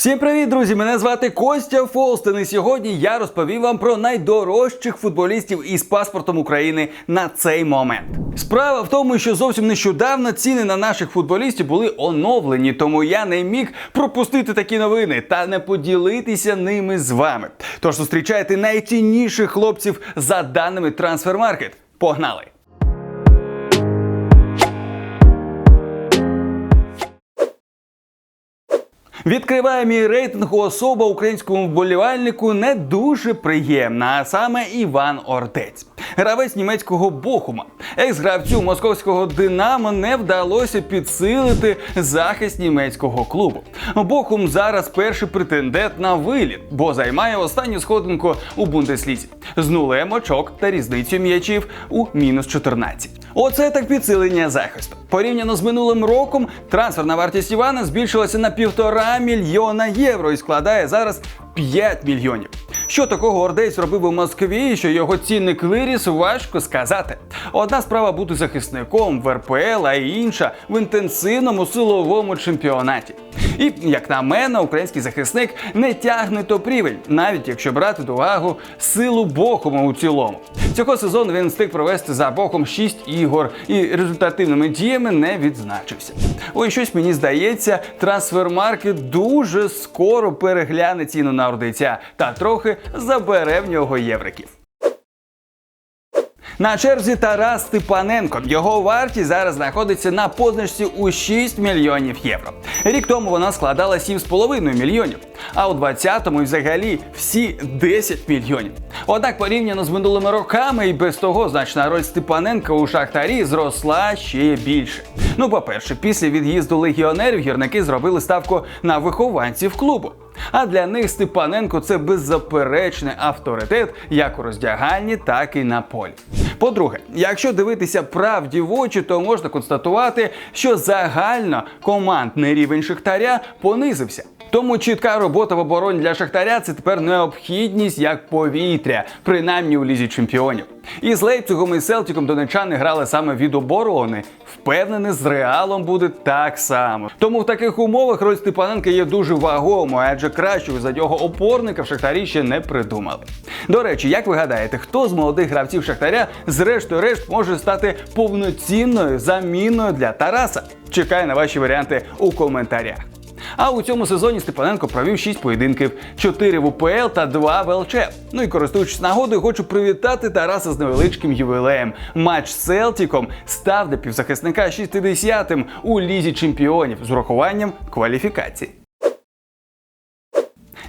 Всім привіт, друзі! Мене звати Костя Фолстен. І сьогодні я розповім вам про найдорожчих футболістів із паспортом України на цей момент. Справа в тому, що зовсім нещодавно ціни на наших футболістів були оновлені, тому я не міг пропустити такі новини та не поділитися ними з вами. Тож зустрічайте найцінніших хлопців за даними Трансфермаркет. Погнали! Відкриває мій рейтинг особа українському вболівальнику не дуже приємна, а саме Іван Ортець. Гравець німецького Бохума. Екс-гравцю московського Динамо не вдалося підсилити захист німецького клубу. Бохум зараз перший претендент на виліт, бо займає останню сходинку у Бундеслізі з нулем очок та різницею м'ячів у мінус 14. Оце так підсилення захисту. Порівняно з минулим роком трансферна вартість Івана збільшилася на півтора мільйона євро і складає зараз 5 мільйонів. Що такого ордець робив у Москві, що його цінник виріс, важко сказати. Одна справа бути захисником в РПЛ, а інша в інтенсивному силовому чемпіонаті. І, як на мене, український захисник не тягне топ рівень, навіть якщо брати до уваги силу Бохума у цілому. Цього сезону він встиг провести за Бохом 6 ігор і результативними діями не відзначився. Ой, щось мені здається, трансфермаркет дуже скоро перегляне ціну на ордиця та трохи забере в нього євриків. На черзі Тарас Степаненко. Його вартість зараз знаходиться на позначці у 6 мільйонів євро. Рік тому вона складала 7,5 мільйонів, а у 20-му і взагалі всі 10 мільйонів. Однак порівняно з минулими роками і без того значна роль Степаненка у Шахтарі зросла ще більше. Ну, по-перше, після від'їзду легіонерів гірники зробили ставку на вихованців клубу. А для них Степаненко це беззаперечний авторитет як у роздягальні, так і на полі. По-друге, якщо дивитися правді в очі, то можна констатувати, що загально командний рівень Шахтаря понизився. Тому чітка робота в обороні для Шахтаря це тепер необхідність як повітря, принаймні у лізі чемпіонів. І з Лейпцигом і Селтіком донечани грали саме від оборони. Впевнений, з реалом буде так само. Тому в таких умовах роль Степаненка є дуже вагомою, адже кращого за нього опорника в Шахтарі ще не придумали. До речі, як ви гадаєте, хто з молодих гравців Шахтаря зрештою решт може стати повноцінною заміною для Тараса? Чекаю на ваші варіанти у коментарях. А у цьому сезоні Степаненко провів 6 поєдинків, 4 в УПЛ та 2 в ЛЧ. Ну і користуючись нагодою, хочу привітати Тараса з невеличким ювілеєм. Матч з Селтіком став для півзахисника 60-м у лізі чемпіонів з урахуванням кваліфікації.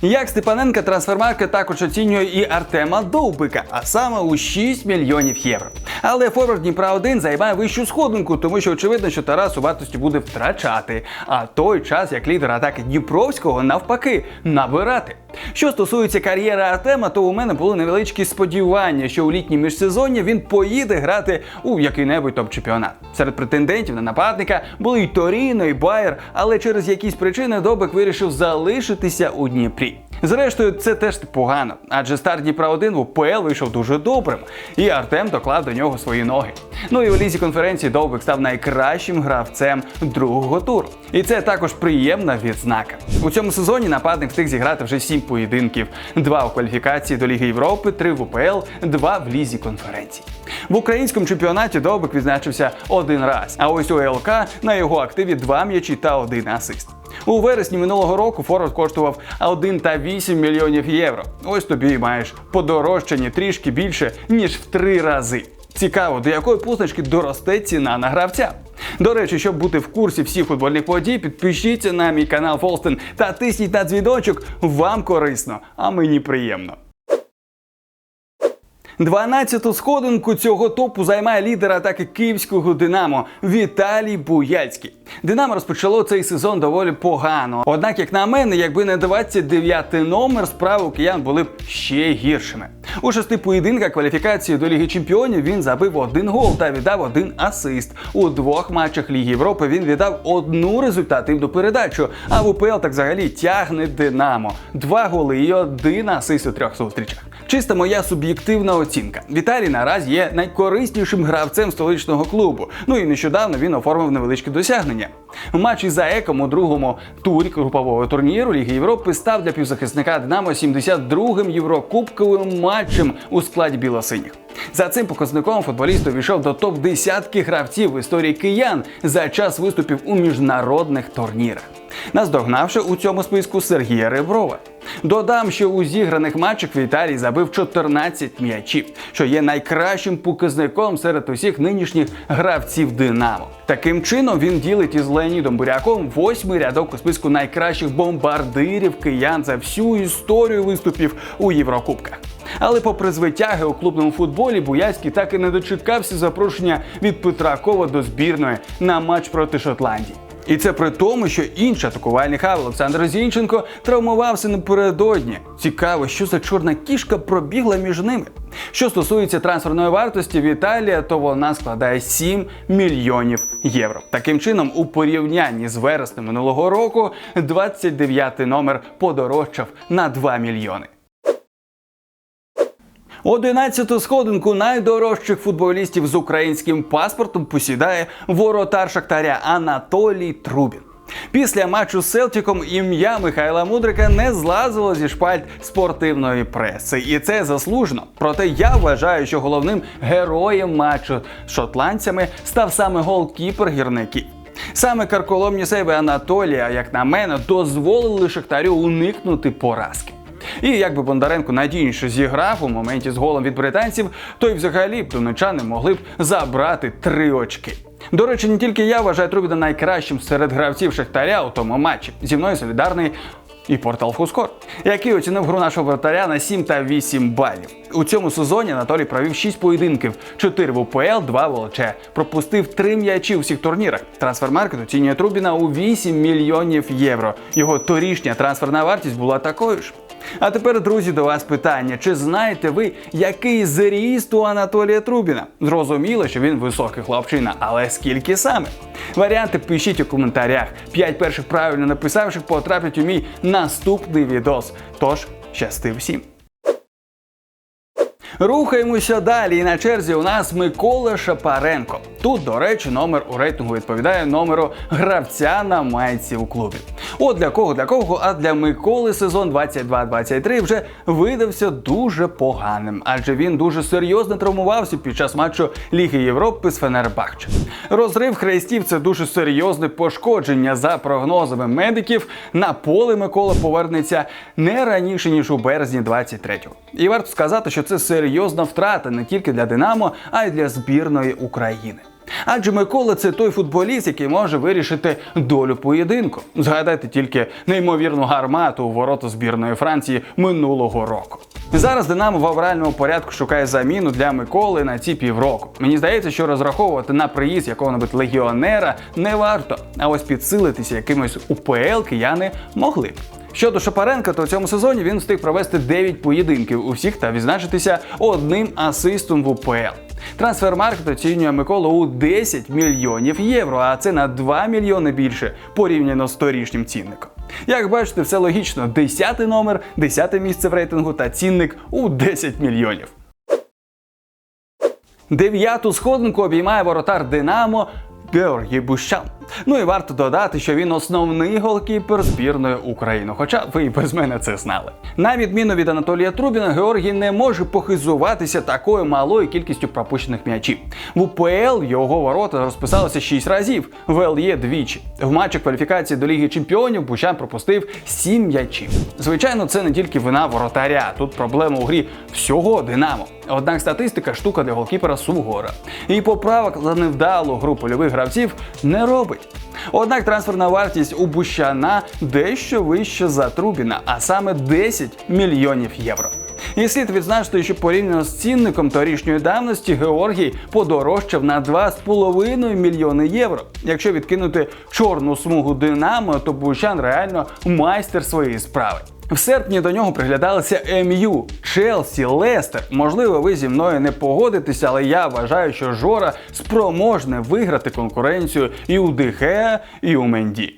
Як Степаненка трансфермаркет також оцінює і Артема Довбика, а саме у 6 мільйонів євро. Але форвард Дніпра 1 займає вищу сходинку, тому що очевидно, що Тарас у вартості буде втрачати. А той час, як лідер атаки Дніпровського, навпаки, набирати. Що стосується кар'єри Артема, то у мене були невеличкі сподівання, що у літній міжсезоння він поїде грати у який-небудь топ-чемпіонат. Серед претендентів на нападника були і Торіно, і Байер, але через якісь причини Добик вирішив залишитися у Дніпрі. Зрештою, це теж погано, адже стар Дніпра 1 в УПЛ вийшов дуже добрим, і Артем доклав до нього свої ноги. Ну і у лізі конференції Довбик став найкращим гравцем другого туру. І це також приємна відзнака. У цьому сезоні нападник встиг зіграти вже сім поєдинків: два у кваліфікації до Ліги Європи, три в УПЛ, два в лізі конференції. В українському чемпіонаті Довбик відзначився один раз. А ось у ЛК на його активі два м'ячі та один асист. У вересні минулого року форвард коштував 1,8 мільйонів євро. Ось тобі і маєш подорожчання трішки більше ніж в три рази. Цікаво, до якої позначки доросте ціна на гравця. До речі, щоб бути в курсі всіх футбольних подій, підпишіться на мій канал Фолстен та тисніть на дзвіночок. Вам корисно, а мені приємно. 12-ту сходинку цього топу займає лідер атаки київського Динамо Віталій Буяльський. Динамо розпочало цей сезон доволі погано. Однак, як на мене, якби не 29-й номер, справи у киян були б ще гіршими. У шести поєдинках кваліфікації до Ліги Чемпіонів він забив один гол та віддав один асист. У двох матчах Ліги Європи він віддав одну результативну передачу. А в УПЛ так взагалі тягне Динамо. Два голи і один асист у трьох зустрічах. Чиста моя суб'єктивна оцінка. Віталій наразі є найкориснішим гравцем столичного клубу. Ну і нещодавно він оформив невеличке досягнення. Матч із АЕКом у другому турі групового турніру Ліги Європи став для півзахисника Динамо 72-м єврокубковим матчем у складі білосиніх. За цим показником футболіст увійшов до топ десятки гравців в історії киян за час виступів у міжнародних турнірах, наздогнавши у цьому списку Сергія Реброва. Додам, що у зіграних матчах Віталій забив 14 м'ячів, що є найкращим показником серед усіх нинішніх гравців Динамо. Таким чином він ділить із Леонідом Буряком восьмий рядок у списку найкращих бомбардирів киян за всю історію виступів у Єврокубках. Але попри звитяги у клубному футболі, Буяцький так і не дочекався запрошення від Петра Кова до збірної на матч проти Шотландії. І це при тому, що інший атакувальний хав Олександр Зінченко травмувався напередодні. Цікаво, що за чорна кішка пробігла між ними. Що стосується трансферної вартості Віталія, то вона складає 7 мільйонів євро. Таким чином, у порівнянні з вереснем минулого року, 29-й номер подорожчав на 2 мільйони. Одинадцяту сходинку найдорожчих футболістів з українським паспортом посідає воротар Шахтаря Анатолій Трубін. Після матчу з Селтіком ім'я Михайла Мудрика не злазило зі шпальт спортивної преси, і це заслужено. Проте я вважаю, що головним героєм матчу з шотландцями став саме голкіпер гірників. Саме карколомні себе Анатолія, як на мене, дозволили Шахтарю уникнути поразки. І якби Бондаренко надійніше зіграв у моменті з голом від британців, то й взагалі б донечани могли б забрати три очки. До речі, не тільки я вважаю Трубіна найкращим серед гравців Шахтаря у тому матчі. Зі мною солідарний і портал Фускор, який оцінив гру нашого вратаря на 7 та 8 балів. У цьому сезоні Анатолій провів 6 поєдинків, 4 в УПЛ, 2 в ЛЧ. Пропустив 3 м'ячі у всіх турнірах. Трансфермаркет оцінює Трубіна у 8 мільйонів євро. Його торішня трансферна вартість була такою ж. А тепер, друзі, до вас питання: чи знаєте ви, який зріст у Анатолія Трубіна? Зрозуміло, що він високий хлопчина, але скільки саме? Варіанти пишіть у коментарях. П'ять перших правильно написавших потраплять у мій наступний відос. Тож, щасти всім! Рухаємося далі. І на черзі у нас Микола Шапаренко. Тут, до речі, номер у рейтингу відповідає номеру гравця на майці у клубі. От для кого, для кого, а для Миколи сезон 22-23 вже видався дуже поганим, адже він дуже серйозно травмувався під час матчу Ліги Європи з Фенербахче. Розрив хрестів це дуже серйозне пошкодження. За прогнозами медиків на поле Микола повернеться не раніше ніж у березні 23-го. І варто сказати, що це серйозна втрата не тільки для Динамо, а й для збірної України. Адже Микола це той футболіст, який може вирішити долю поєдинку. Згадайте тільки неймовірну гармату у ворота збірної Франції минулого року. Зараз Динамо в авральному порядку шукає заміну для Миколи на ці півроку. Мені здається, що розраховувати на приїзд якого-небудь легіонера не варто. А ось підсилитися якимось УПЛ кияни могли. Щодо Шапаренка, то в цьому сезоні він встиг провести 9 поєдинків у всіх та відзначитися одним асистом в УПЛ. Трансфермаркет оцінює Миколу у 10 мільйонів євро, а це на 2 мільйони більше порівняно з торішнім цінником. Як бачите, все логічно: 10 номер, 10 місце в рейтингу та цінник у 10 мільйонів. Дев'яту сходинку обіймає воротар Динамо Георгій Бущан. Ну і варто додати, що він основний голкіпер збірної України. Хоча ви і без мене це знали. На відміну від Анатолія Трубіна, Георгій не може похизуватися такою малою кількістю пропущених м'ячів. В УПЛ його ворота розписалися 6 разів, в ЛЄ двічі. В матчі кваліфікації до Ліги Чемпіонів Бущан пропустив 7 м'ячів. Звичайно, це не тільки вина воротаря. Тут проблема у грі всього Динамо. Однак статистика штука для голкіпера Сугора. І поправок за невдалу гру польових гравців не робить. Однак трансферна вартість у Бущана дещо вища за Трубіна, а саме 10 мільйонів євро. І слід відзначити, що порівняно з цінником торішньої давності Георгій подорожчав на 2,5 мільйони євро. Якщо відкинути чорну смугу Динамо, то Бущан реально майстер своєї справи. В серпні до нього приглядалися МЮ, Челсі, Лестер. Можливо, ви зі мною не погодитеся, але я вважаю, що Жора спроможне виграти конкуренцію і у Дехеа, і у Менді.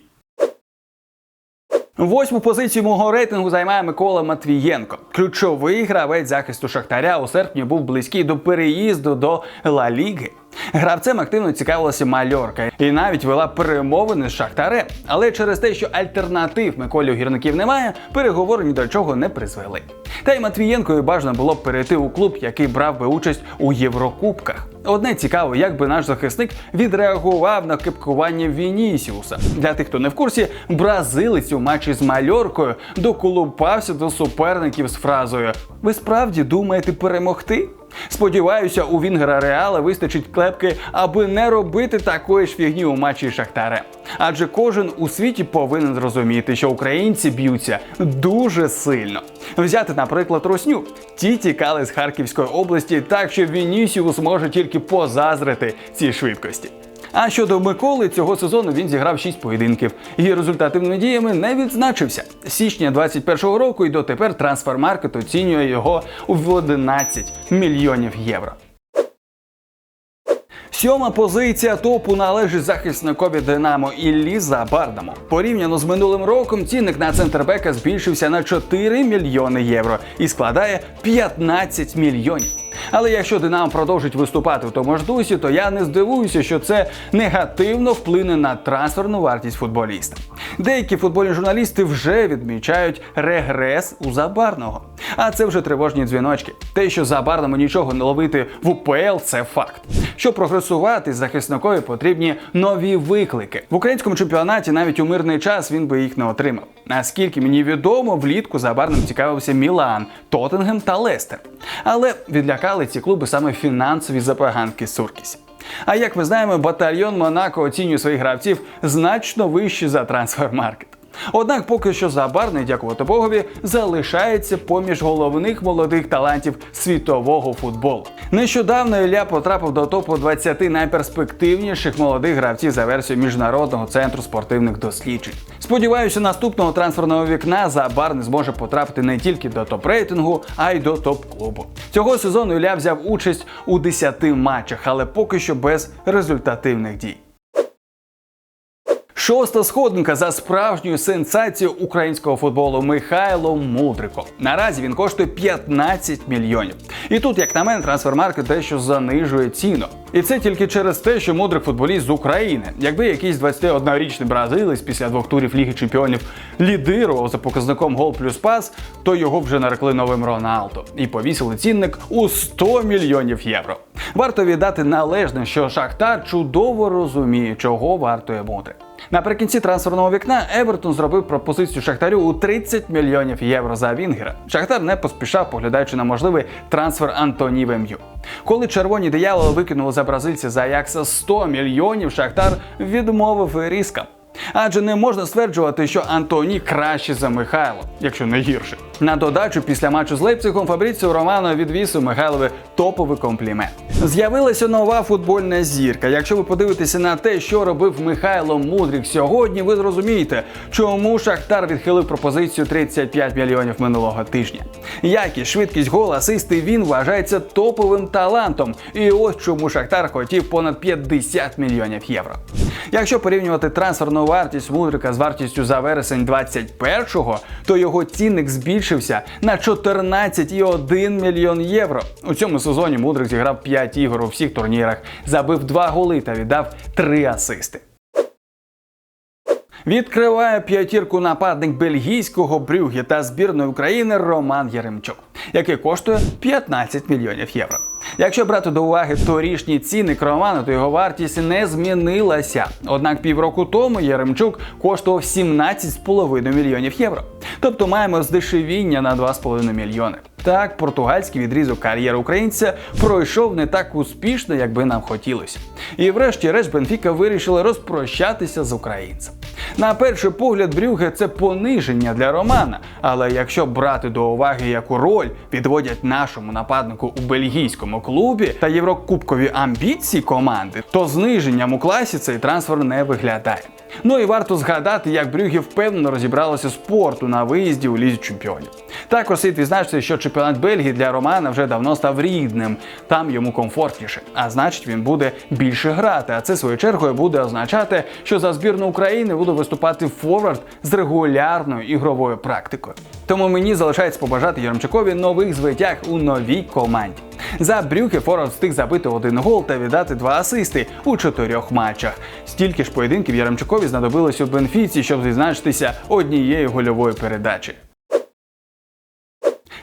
Восьму позицію мого рейтингу займає Микола Матвієнко. Ключовий гравець захисту Шахтаря у серпні був близький до переїзду до Ла Ліги. Гравцем активно цікавилася Мальорка і навіть вела перемовини з Шахтарем. Але через те, що альтернатив Миколі у гірників немає, переговори ні до чого не призвели. Та й Матвієнкові бажано було б перейти у клуб, який брав би участь у Єврокубках. Одне цікаво, як би наш захисник відреагував на кипкування Вінісіуса. Для тих, хто не в курсі, бразилець у матчі з Мальоркою доколупався до суперників з фразою: Ви справді думаєте перемогти? Сподіваюся, у Вінгера Реала вистачить клепки, аби не робити такої ж фігні у матчі Шахтаре. Адже кожен у світі повинен зрозуміти, що українці б'ються дуже сильно. Взяти, наприклад, Русню. Ті тікали з Харківської області, так що Вінісіус може тільки позазрити ці швидкості. А щодо Миколи, цього сезону він зіграв 6 поєдинків і результативними діями не відзначився. З січня 21-го року і дотепер трансфермаркет оцінює його в 11 мільйонів євро. Сьома позиція топу належить захисникові Динамо Іллі Забардаму. Порівняно з минулим роком цінник на центрбека збільшився на 4 мільйони євро і складає 15 мільйонів. Але якщо Динамо продовжить виступати в тому ж дусі, то я не здивуюся, що це негативно вплине на трансферну вартість футболіста. Деякі футбольні журналісти вже відмічають регрес у Забарного. А це вже тривожні дзвіночки. Те, що Забарному нічого не ловити в УПЛ, це факт. Щоб прогресувати, захисникові потрібні нові виклики. В українському чемпіонаті навіть у мирний час він би їх не отримав. Наскільки мені відомо, влітку Забарним цікавився Мілан, Тоттенгем та Лестер. Але відлякали ці клуби саме фінансові запоганки Суркіс. А як ми знаємо, батальйон Монако оцінює своїх гравців значно вище за трансфермаркет. Однак поки що Забарний, дякувати Богові, залишається поміж головних молодих талантів світового футболу. Нещодавно Ілля потрапив до топу 20 найперспективніших молодих гравців за версією міжнародного центру спортивних досліджень. Сподіваюся, наступного трансферного вікна Забарний зможе потрапити не тільки до топ-рейтингу, а й до топ-клубу. Цього сезону Ілля взяв участь у 10 матчах, але поки що без результативних дій. Шоста сходинка за справжньою сенсацією українського футболу Михайло Мудрико. Наразі він коштує 15 мільйонів. І тут, як на мене, трансфермаркет дещо занижує ціну. І це тільки через те, що мудрик футболіст з України. Якби якийсь 21-річний бразилець після двох турів Ліги Чемпіонів лідирував за показником гол плюс пас, то його вже нарекли новим Роналдо і повісили цінник у 100 мільйонів євро. Варто віддати належне, що Шахтар чудово розуміє, чого вартує мудрик. Наприкінці трансферного вікна Евертон зробив пропозицію Шахтарю у 30 мільйонів євро за Вінгера. Шахтар не поспішав, поглядаючи на можливий трансфер Антоні Вем'ю. Коли червоні дияволи викинули за бразильця за Аякса 100 мільйонів, Шахтар відмовив різкам. Адже не можна стверджувати, що Антоні краще за Михайло, якщо не гірше. На додачу, після матчу з Лейпцигом Фабріціо Романо відвісив Михайлові топовий комплімент. З'явилася нова футбольна зірка. Якщо ви подивитеся на те, що робив Михайло Мудрик сьогодні, ви зрозумієте, чому Шахтар відхилив пропозицію 35 мільйонів минулого тижня. Якість, швидкість гол, асисти він вважається топовим талантом. І ось чому Шахтар хотів понад 50 мільйонів євро. Якщо порівнювати трансферну вартість Мудрика з вартістю за вересень 21-го, то його цінник збільшився на 14,1 мільйон євро. У цьому сезоні Мудрик зіграв 5 ігор у всіх турнірах, забив 2 голи та віддав 3 асисти. Відкриває п'ятірку нападник бельгійського Брюгі та збірної України Роман Яремчук, який коштує 15 мільйонів євро. Якщо брати до уваги торішній цінник Романа, то його вартість не змінилася. Однак півроку тому Яремчук коштував 17,5 мільйонів євро. Тобто маємо здешевіння на 2,5 мільйони. Так, португальський відрізок кар'єри українця пройшов не так успішно, як би нам хотілося. І врешті-решт Бенфіка вирішила розпрощатися з українцем. На перший погляд, Брюге це пониження для Романа. Але якщо брати до уваги, яку роль відводять нашому нападнику у бельгійському клубі та єврокубкові амбіції команди, то зниженням у класі цей трансфер не виглядає. Ну і варто згадати, як Брюге впевнено розібралося з порту на виїзді у лізі чемпіонів. Також слід відзначити, що чемпіонат Бельгії для Романа вже давно став рідним. Там йому комфортніше, а значить він буде більше грати. А це своєю чергою буде означати, що за збірну України буде виступати форвард з регулярною ігровою практикою. Тому мені залишається побажати Яремчукові нових звитяг у новій команді. За брюки Форвард встиг забити один гол та віддати два асисти у чотирьох матчах. Стільки ж поєдинків Яремчукові знадобилось у Бенфіці, щоб відзначитися однією гольовою передачі.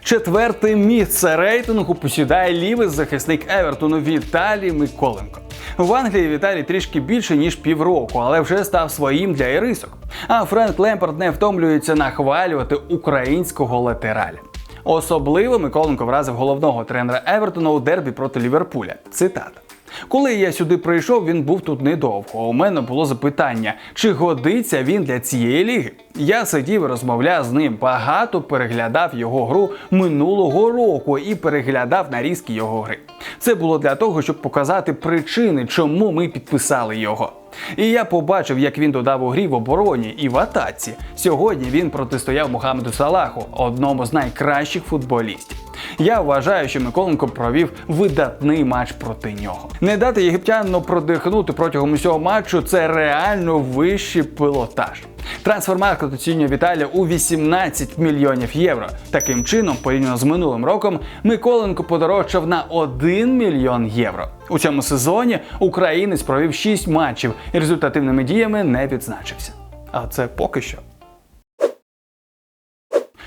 Четверте місце рейтингу посідає лівий захисник Евертону Віталій Миколенко. В Англії Віталій трішки більше ніж півроку, але вже став своїм для ірисок. А Френк Лемпард не втомлюється нахвалювати українського латераля. Особливо Миколенко вразив головного тренера Евертона у дербі проти Ліверпуля. Цитата. Коли я сюди прийшов, він був тут недовго. У мене було запитання, чи годиться він для цієї ліги. Я сидів і розмовляв з ним, багато переглядав його гру минулого року і переглядав нарізки його гри. Це було для того, щоб показати причини, чому ми підписали його. І я побачив, як він додав у грі в обороні і в атаці. Сьогодні він протистояв Мухаммеду Салаху, одному з найкращих футболістів. Я вважаю, що Миколенко провів видатний матч проти нього. Не дати єгиптянину продихнути протягом усього матчу це реально вищий пілотаж. Трансфермаркет оцінює Віталія у 18 мільйонів євро. Таким чином, порівняно з минулим роком, Миколенко подорожчав на 1 мільйон євро. У цьому сезоні українець провів 6 матчів і результативними діями не відзначився. А це поки що.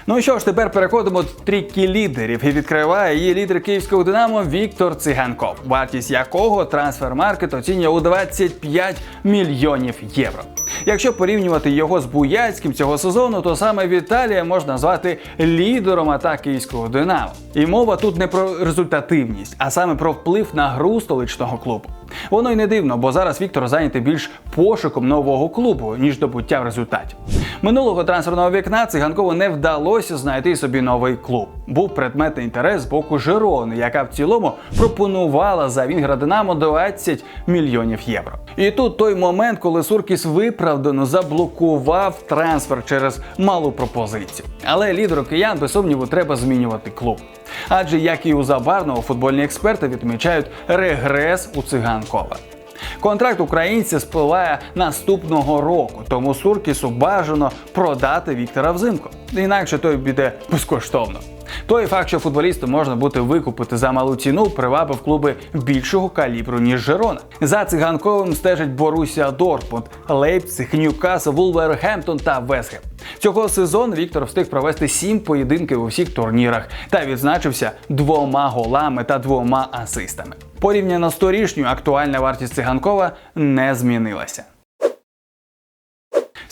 Ну що ж, тепер переходимо до трійки лідерів і відкриває її лідер київського динамо Віктор Циганков, вартість якого трансфермаркет оцінює у 25 мільйонів євро. Якщо порівнювати його з Буяцьким цього сезону, то саме Віталія можна назвати лідером атаки київського динамо. І мова тут не про результативність, а саме про вплив на гру столичного клубу. Воно й не дивно, бо зараз Віктор зайнятий більш пошуком нового клубу, ніж добуттям результатів. Минулого трансферного вікна циганкову не вдалося знайти собі новий клуб. Був предметний інтерес з боку Жирони, яка в цілому пропонувала за Вінгра Динамо 20 мільйонів євро. І тут той момент, коли Суркіс виправдано заблокував трансфер через малу пропозицію. Але лідеру киян без сумніву треба змінювати клуб. Адже як і у Забарного, футбольні експерти відмічають регрес у циганкова. Контракт українця спливає наступного року, тому Суркісу бажано продати Віктора взимку. Інакше той піде безкоштовно. Той факт, що футболісту можна буде викупити за малу ціну, привабив клуби більшого калібру, ніж Жерона. За циганковим стежать Борусія Дортмунд, Лейпциг, Ньюкасл, Вулвергемптон та Весхем. Цього сезону Віктор встиг провести сім поєдинків у всіх турнірах та відзначився двома голами та двома асистами. Порівняно з торішньою, актуальна вартість циганкова не змінилася.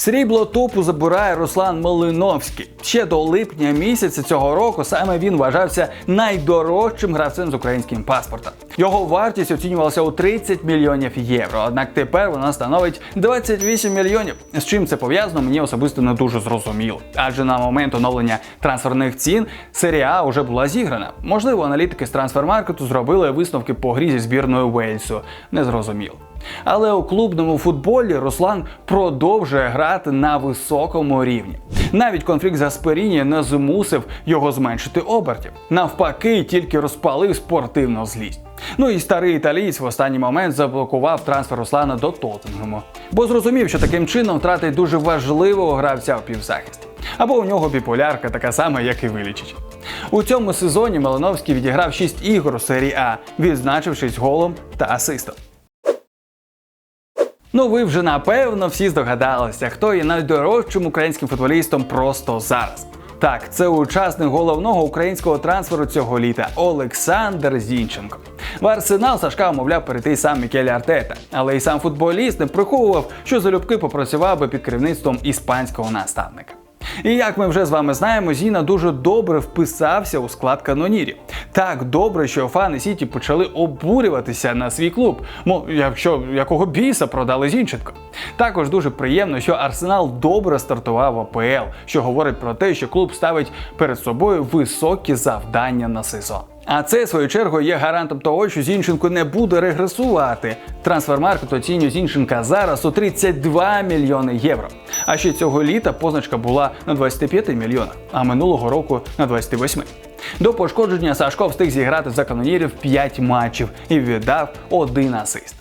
Срібло топу забирає Руслан Малиновський. Ще до липня місяця цього року саме він вважався найдорожчим гравцем з українським паспортом. Його вартість оцінювалася у 30 мільйонів євро. Однак тепер вона становить 28 мільйонів. З чим це пов'язано, мені особисто не дуже зрозуміло. Адже на момент оновлення трансферних цін серія вже була зіграна. Можливо, аналітики з трансфермаркету зробили висновки по грі зі збірною Уельсу. Не зрозуміло. Але у клубному футболі Руслан продовжує грати на високому рівні. Навіть конфлікт з Асперіні не змусив його зменшити обертів. Навпаки, тільки розпалив спортивну злість. Ну і старий італієць в останній момент заблокував трансфер Руслана до Тоттенгему, бо зрозумів, що таким чином втратить дуже важливого гравця в півзахисті. Або у нього біполярка така сама, як і Вилічич. У цьому сезоні Малиновський відіграв 6 ігор у серії А, відзначившись голом та асистом. Ну, ви вже напевно всі здогадалися, хто є найдорожчим українським футболістом просто зараз. Так, це учасник головного українського трансферу цього літа Олександр Зінченко. В арсенал Сашка умовляв перейти сам Мікель Артета, але і сам футболіст не приховував, що залюбки попрацював би під керівництвом іспанського наставника. І як ми вже з вами знаємо, Зіна дуже добре вписався у склад канонірів. Так добре, що фани Сіті почали обурюватися на свій клуб. Мов, якщо якого біса продали Зінченко. Також дуже приємно, що Арсенал добре стартував АПЛ, що говорить про те, що клуб ставить перед собою високі завдання на сезон. А це, в свою чергу, є гарантом того, що Зінченко не буде регресувати. Трансфермаркет оцінює Зінченка зараз у 32 мільйони євро. А ще цього літа позначка була на 25 мільйонах, а минулого року на 28. До пошкодження Сашко встиг зіграти за канонірів 5 матчів і віддав один асист.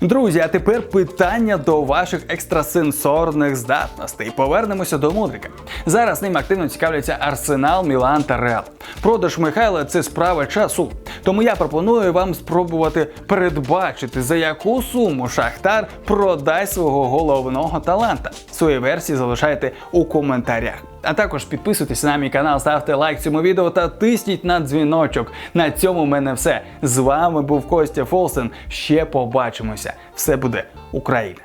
Друзі, а тепер питання до ваших екстрасенсорних здатностей. Повернемося до Мудрика. Зараз ним активно цікавляться Арсенал, Мілан та Реал. Продаж Михайла це справа часу. Тому я пропоную вам спробувати передбачити, за яку суму Шахтар продасть свого головного таланта. Свої версії залишайте у коментарях. А також підписуйтесь на мій канал, ставте лайк цьому відео та тисніть на дзвіночок. На цьому в мене все. З вами був Костя Фолсен. Ще побачимося. Все буде Україна!